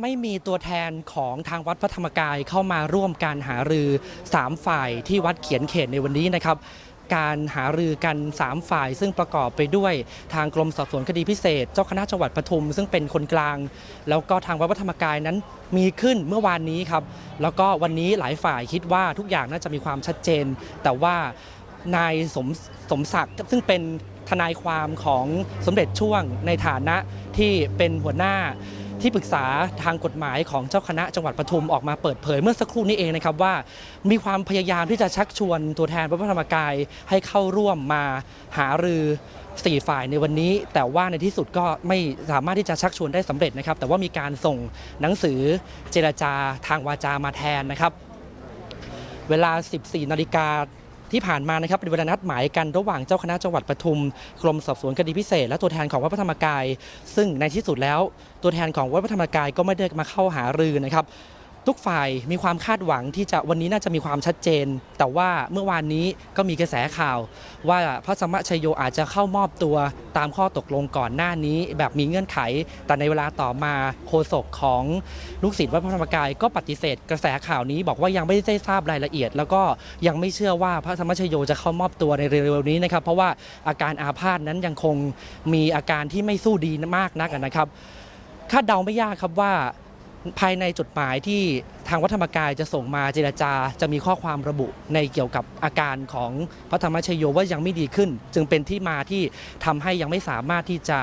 ไม่มีตัวแทนของทางวัดพระธรรมกายเข้ามาร่วมการหารือ 3 ฝ่ายที่วัดเขียนเขตในวันนี้นะครับ การหารือกัน 3 ฝ่าย ซึ่งประกอบไปด้วยทางกรมสอบสวนคดีพิเศษ เจ้าคณะจังหวัดปทุม ซึ่งเป็นคนกลาง แล้วก็ทางวัดพระธรรมกายนั้นมีขึ้นเมื่อวานนี้ครับ แล้วก็วันนี้หลายฝ่ายคิดว่าทุกอย่างน่าจะมีความชัดเจน แต่ว่านายสมสมศักดิ์ซึ่งเป็นทนายความของสมเด็จช่วงในฐานะที่เป็นหัวหน้า ที่ปรึกษาทางกฎหมายของเจ้าคณะจังหวัดปทุมออกมาเปิดเผยเมื่อสักครู่นี้เองนะครับว่า มีความพยายามที่จะชักชวนตัวแทนวัดพระธรรมกายให้เข้าร่วมมาหารือสี่ฝ่ายในวันนี้ แต่ว่าในที่สุดก็ไม่สามารถที่จะชักชวนได้สำเร็จนะครับ แต่ว่ามีการส่งหนังสือเจรจาทางวาจามาแทนนะครับ เวลา 14นาฬิกา ที่ผ่านมานะครับเป็นเวลานัดหมายกันระหว่างเจ้าคณะจังหวัดปทุมกรมสอบสวนคดีพิเศษ และตัวแทนของวัดพระธรรมกาย ซึ่งในที่สุดแล้ว ตัวแทนของวัดพระธรรมกายก็ไม่ได้มาเข้าหารือนะครับ ทุกฝ่ายมีความคาดหวังที่จะวันนี้น่าจะมีความชัดเจน แต่ว่าเมื่อวานนี้ก็มีกระแสข่าว ว่าพระสมมชัยโยอาจจะเข้ามอบตัวตามข้อตกลงก่อนหน้านี้ แบบมีเงื่อนไข แต่ในเวลาต่อมาโฆษกของลูกศิษย์วัดพระธรรมกายก็ปฏิเสธ กระแสข่าวนี้บอกว่ายังไม่ได้ทราบรายละเอียด แล้วก็ยังไม่เชื่อว่าพระสมมชัยโยจะเข้ามอบตัวในเร็วๆนี้นะครับเพราะว่าอาการอาพาธนั้นยังคงมีอาการที่ไม่สู้ดีมากนักนะครับคาดเดาไม่ยากครับว่า ภายในจดหมายที่ทางวัดธรรมกายจะส่งมาเจรจา จะมีข้อความระบุในเกี่ยวกับอาการของพระธรรมชโยว่ายังไม่ดีขึ้น จึงเป็นที่มาที่ทำให้ยังไม่สามารถที่จะ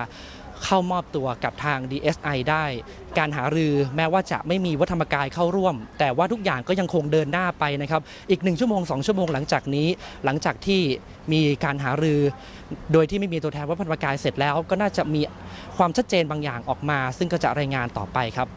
เข้ามอบตัวกับทาง DSI ได้ การหารือแม้ว่าจะไม่มีวัดธรรมกายเข้าร่วม แต่ว่าทุกอย่างก็ยังคงเดินหน้าไปนะครับ อีกหนึ่งชั่วโมงสองชั่วโมงหลังจากนี้ หลังจากที่มีการหารือ โดยที่ไม่มีตัวแทนวัดพระธรรมกายเสร็จแล้ว ก็น่าจะมีความชัดเจนบางอย่างออกมา ซึ่งก็จะรายงานต่อไปครับ